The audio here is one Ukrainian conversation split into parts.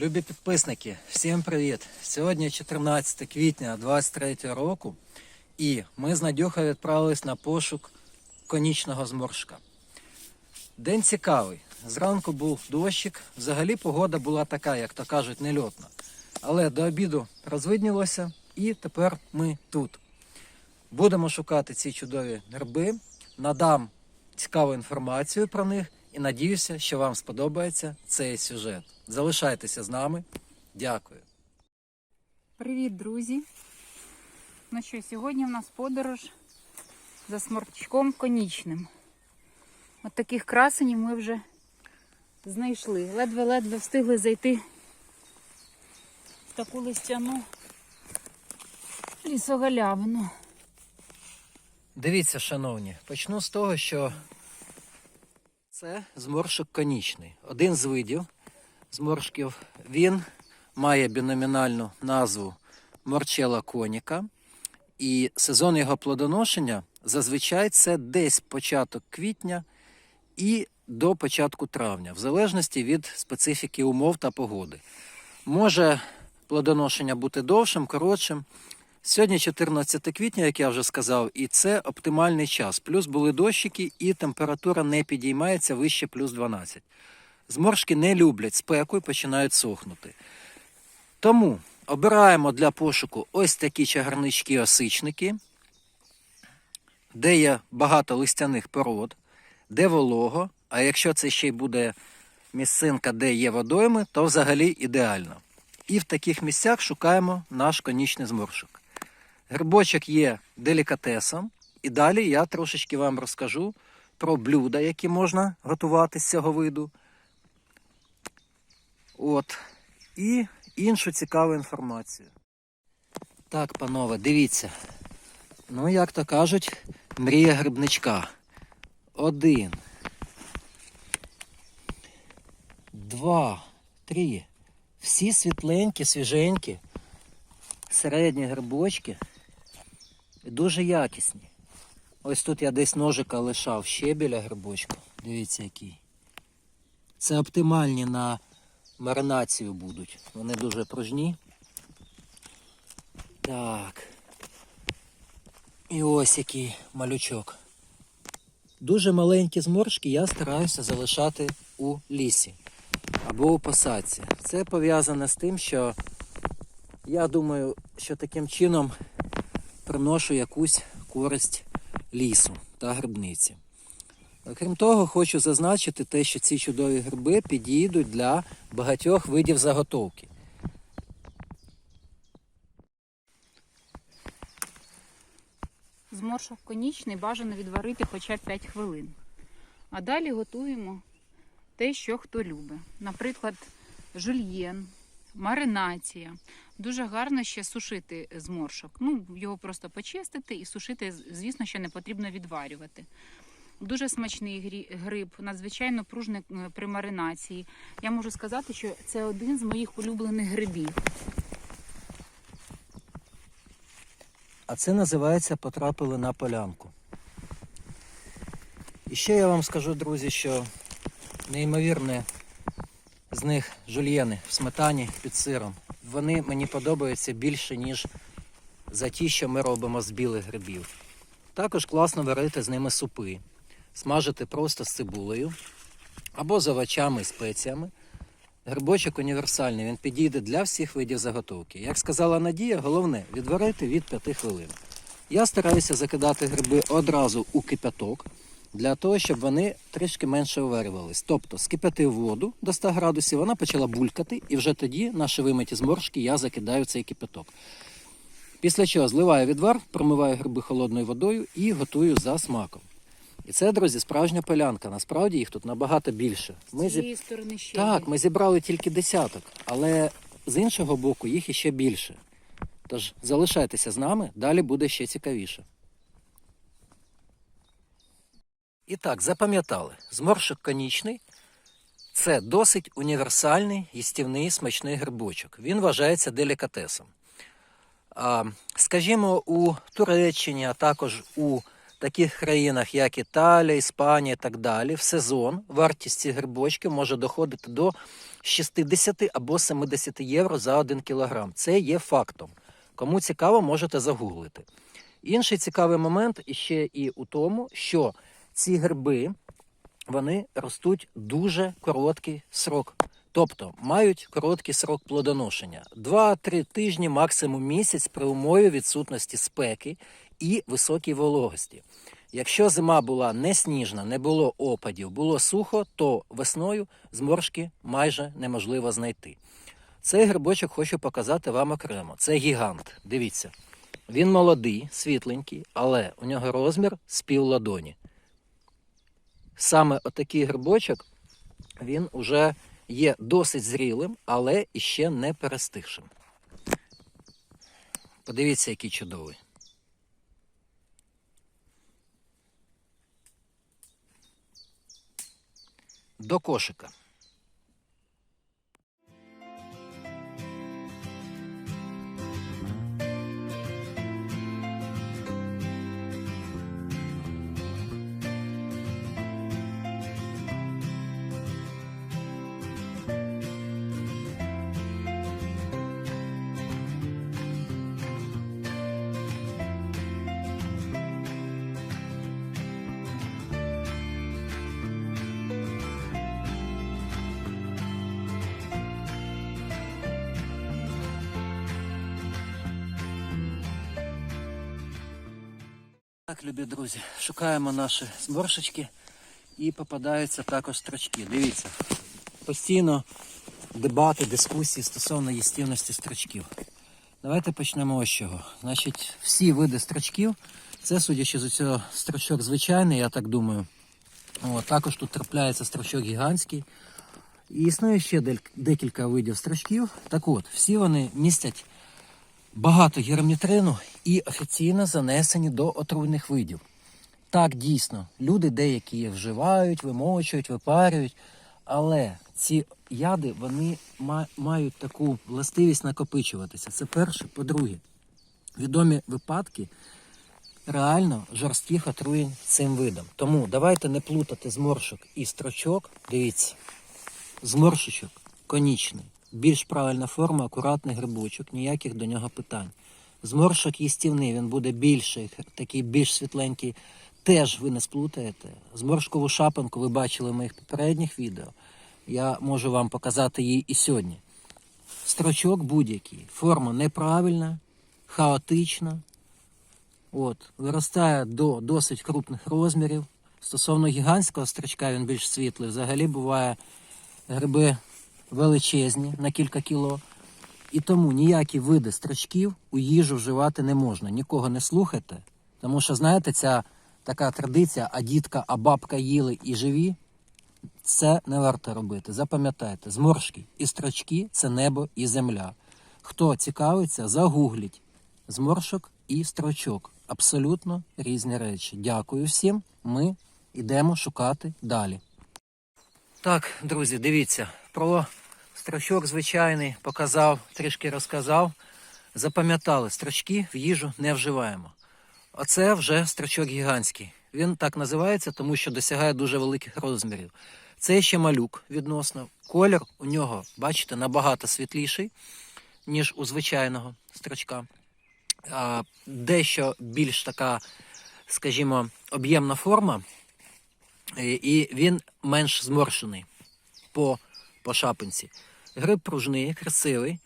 Любі підписники, всім привіт! Сьогодні 14 квітня 23 року, і ми з Надюхою відправились на пошук конічного зморшка. День цікавий. Зранку був дощик, взагалі погода була така, як то кажуть, нельотна. Але до обіду розвиднілося, і тепер ми тут. Будемо шукати ці чудові гриби, надам цікаву інформацію про них і надіюся, що вам сподобається цей сюжет. Залишайтеся з нами. Дякую. Привіт, друзі! Ну що, сьогодні в нас подорож за сморчком конічним. От таких красенів ми вже знайшли. Ледве-ледве встигли зайти в таку листяну лісогалявину. Дивіться, шановні, почну з того, що це зморшок конічний. Один з видів зморшків. Він має біномінальну назву морчела коніка. І сезон його плодоношення зазвичай це десь початок квітня і до початку травня, в залежності від специфіки умов та погоди. Може плодоношення бути довшим, коротшим. Сьогодні 14 квітня, як я вже сказав, і це оптимальний час. Плюс були дощики, і температура не підіймається вище плюс 12. Зморшки не люблять спеку і починають сохнути. Тому обираємо для пошуку ось такі чагарнички-осичники, де є багато листяних пород, де волого. А якщо це ще й буде місцинка, де є водойми, то взагалі ідеально. І в таких місцях шукаємо наш конічний зморшок. Грибочок є делікатесом, і далі я трошечки вам розкажу про блюда, які можна готувати з цього виду. От. І іншу цікаву інформацію. Так, панове, дивіться. Ну, як то кажуть, мрія грибничка. Один. Два. Три. Всі світленькі, свіженькі, середні грибочки. Дуже якісні. Ось тут я десь ножика лишав ще біля грибочка. Дивіться який. Це оптимальні на маринацію будуть. Вони дуже пружні. Так. І ось який малючок. Дуже маленькі зморшки я стараюся залишати у лісі або у посадці. Це пов'язане з тим, що я думаю, що таким чином приношу якусь користь лісу та грибниці. Окрім того, хочу зазначити те, що ці чудові гриби підійдуть для багатьох видів заготовки. Зморшок конічний бажано відварити хоча б 5 хвилин. А далі готуємо те, що хто любить. Наприклад, жульєн, маринація. Дуже гарно ще сушити зморшок. Ну, його просто почистити і сушити, звісно, що не потрібно відварювати. Дуже смачний гриб, надзвичайно пружний е, при маринації. Я можу сказати, що це один з моїх улюблених грибів. А це називається потрапили на полянку. І ще я вам скажу, друзі, що неймовірне з них жульєни в сметані під сиром. Вони мені подобаються більше, ніж за ті, що ми робимо з білих грибів. Також класно варити з ними супи, смажити просто з цибулею або з овочами і спеціями. Грибочок універсальний, він підійде для всіх видів заготовки. Як сказала Надія, головне відварити від 5 хвилин. Я стараюся закидати гриби одразу у кипяток, для того, щоб вони трішки менше уварювались. Тобто скипятив воду до 100 градусів, вона почала булькати, і вже тоді наші вимиті зморшки я закидаю цей кипяток. Після чого зливаю відвар, промиваю гриби холодною водою і готую за смаком. І це, друзі, справжня полянка. Насправді їх тут набагато більше. З Ми зі... цієї сторони ще Так, ми зібрали тільки десяток, але з іншого боку їх іще більше. Тож залишайтеся з нами, далі буде ще цікавіше. І так, запам'ятали, зморшок конічний це досить універсальний їстівний смачний грибочок. Він вважається делікатесом. Скажімо, у Туреччині, а також у таких країнах, як Італія, Іспанія і так далі, в сезон вартість цих грибочків може доходити до 60 або 70 євро за 1 кілограм. Це є фактом. Кому цікаво, можете загуглити. Інший цікавий момент іще і у тому, що ці гриби вони ростуть дуже короткий срок. Тобто мають короткий срок плодоношення 2-3 тижні, максимум місяць при умові відсутності спеки і високій вологості. Якщо зима була не сніжна, не було опадів, було сухо, то весною зморшки майже неможливо знайти. Цей грибочок хочу показати вам окремо. Це гігант. Дивіться. Він молодий, світленький, але у нього розмір з пів ладоні. Саме отакий грибочок, він уже є досить зрілим, але іще не перестигшим. Подивіться, який чудовий. До кошика. Так, любі друзі, шукаємо наші зборшечки і попадаються також строчки. Дивіться, постійно дебати, дискусії стосовно їстівності строчків. Давайте почнемо ось чого. Значить, всі види строчків, це, судячи з цього, строчок звичайний, я так думаю. О, також тут трапляється строчок гігантський. І існує ще декілька видів строчків. Так от, всі вони містять багато герамнітрину і офіційно занесені до отруйних видів. Так, дійсно, люди деякі вживають, вимочують, випарюють, але ці яди вони мають таку властивість накопичуватися. Це перше. По-друге, відомі випадки реально жорстких отруєнь цим видом. Тому давайте не плутати зморшок і строчок. Дивіться, зморшечок конічний. Більш правильна форма, акуратний грибочок, ніяких до нього питань. Зморшок їстівний, він буде більший, такий більш світленький. Теж ви не сплутаєте. Зморшкову шапанку ви бачили в моїх попередніх відео. Я можу вам показати її і сьогодні. Строчок будь-який. Форма неправильна, хаотична. От, виростає до досить крупних розмірів. Стосовно гігантського строчка, він більш світлий. Взагалі буває гриби величезні на кілька кіло. І тому ніякі види строчків у їжу вживати не можна. Нікого не слухайте. Тому що, знаєте, ця така традиція, а дітка, а бабка їли і живі. Це не варто робити. Запам'ятайте, зморшки і строчки це небо і земля. Хто цікавиться, загугліть зморшок і строчок. Абсолютно різні речі. Дякую всім. Ми йдемо шукати далі. Так, друзі, дивіться, про строчок звичайний показав, трішки розказав. Запам'ятали, строчки в їжу не вживаємо. Оце вже строчок гігантський. Він так називається, тому що досягає дуже великих розмірів. Це ще малюк відносно. Колір у нього, бачите, набагато світліший, ніж у звичайного строчка. Дещо більш така, скажімо, об'ємна форма, і- і він менш зморшений по, по шапинці. Гриб пружний, красивий.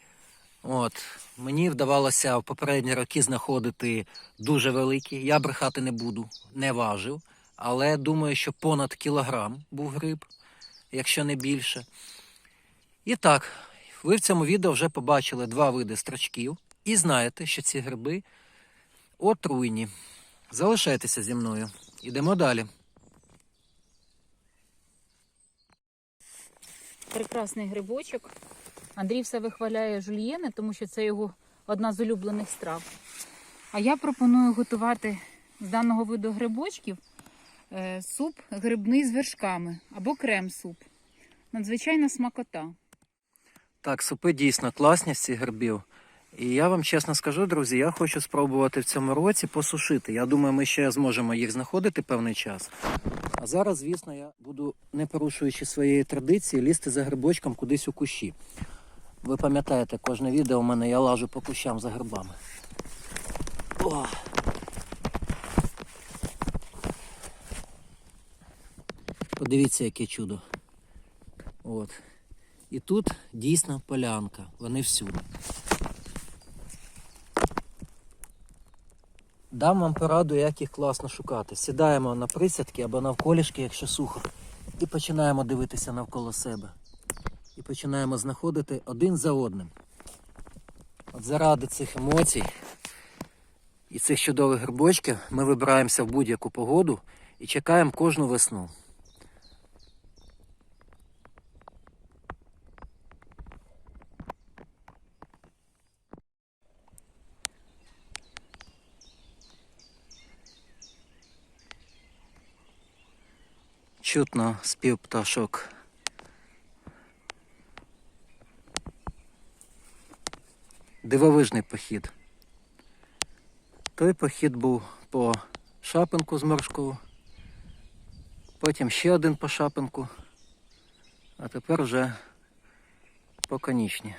От, мені вдавалося в попередні роки знаходити дуже великі. Я брехати не буду, не важив. Але думаю, що понад кілограм був гриб, якщо не більше. І так, ви в цьому відео вже побачили два види строчків і знаєте, що ці гриби отруйні. Залишайтеся зі мною. Ідемо далі. Прекрасний грибочок. Андрій все вихваляє жульєни, тому що це його одна з улюблених страв. А я пропоную готувати з даного виду грибочків е, суп грибний з вершками або крем-суп. Надзвичайна смакота. Так, супи дійсно класні з цих грибів. І я вам чесно скажу, друзі, я хочу спробувати в цьому році посушити. Я думаю, ми ще зможемо їх знаходити певний час. А зараз, звісно, я буду, не порушуючи своєї традиції, лізти за грибочком кудись у кущі. Ви пам'ятаєте, кожне відео у мене я лажу по кущам за грибами. О! Подивіться, яке чудо. От. І тут дійсно полянка. Вони всюди. Дам вам пораду, як їх класно шукати. Сідаємо на присядки або навколішки, якщо сухо, і починаємо дивитися навколо себе. І починаємо знаходити один за одним. От заради цих емоцій і цих чудових грибочків ми вибираємося в будь-яку погоду і чекаємо кожну весну. Чутно спів пташок. Дивовижний похід. Той похід був по шапинку з Моршкову, потім ще один по шапинку, а тепер вже по конічні.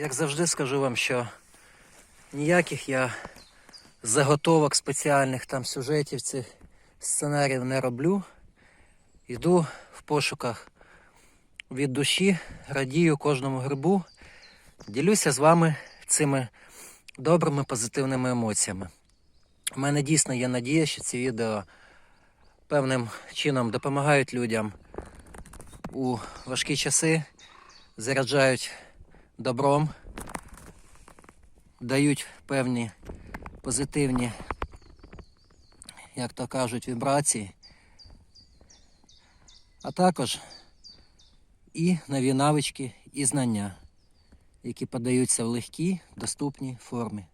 Як завжди скажу вам, що ніяких я заготовок спеціальних там сюжетів цих сценаріїв не роблю. Йду в пошуках від душі, радію кожному грибу, ділюся з вами цими добрими позитивними емоціями. У мене дійсно є надія, що ці відео певним чином допомагають людям у важкі часи, заряджають добром, дають певні позитивні, як то кажуть, вібрації, а також і нові навички і знання, які подаються в легкій, доступній формі.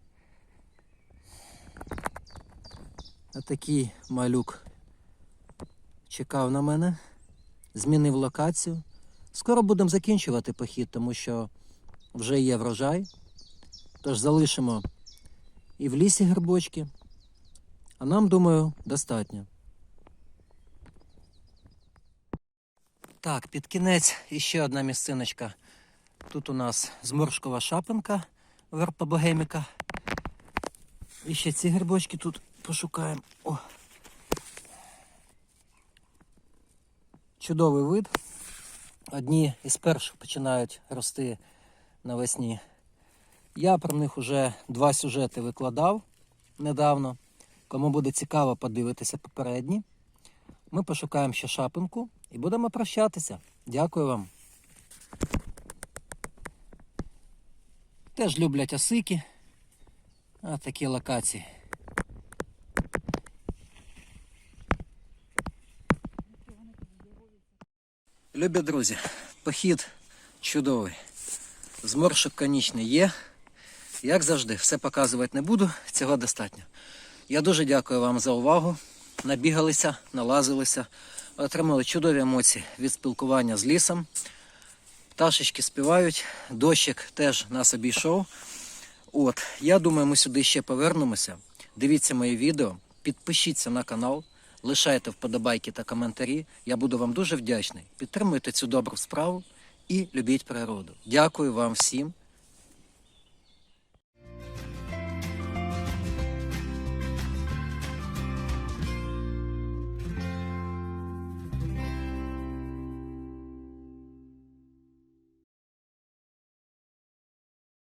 Отакий малюк чекав на мене, змінив локацію. Скоро будемо закінчувати похід, тому що вже є врожай. Тож залишимо і в лісі грибочки. А нам, думаю, достатньо. Так, під кінець іще одна місциночка. Тут у нас зморшкова шапинка верпа богеміка. І ще ці грибочки тут пошукаємо. О. Чудовий вид. Одні із перших починають рости навесні. Я про них вже два сюжети викладав недавно. Кому буде цікаво подивитися попередні. Ми пошукаємо ще шапинку і будемо прощатися. Дякую вам. Теж люблять осики. А такі локації. Любі друзі, похід чудовий. Зморшок конічний є. Як завжди, все показувати не буду, цього достатньо. Я дуже дякую вам за увагу. Набігалися, налазилися, отримали чудові емоції від спілкування з лісом. Пташечки співають, дощик теж нас обійшов. От, я думаю, ми сюди ще повернемося. Дивіться мої відео, підпишіться на канал, лишайте вподобайки та коментарі. Я буду вам дуже вдячний. Підтримуйте цю добру справу і любіть природу. Дякую вам всім.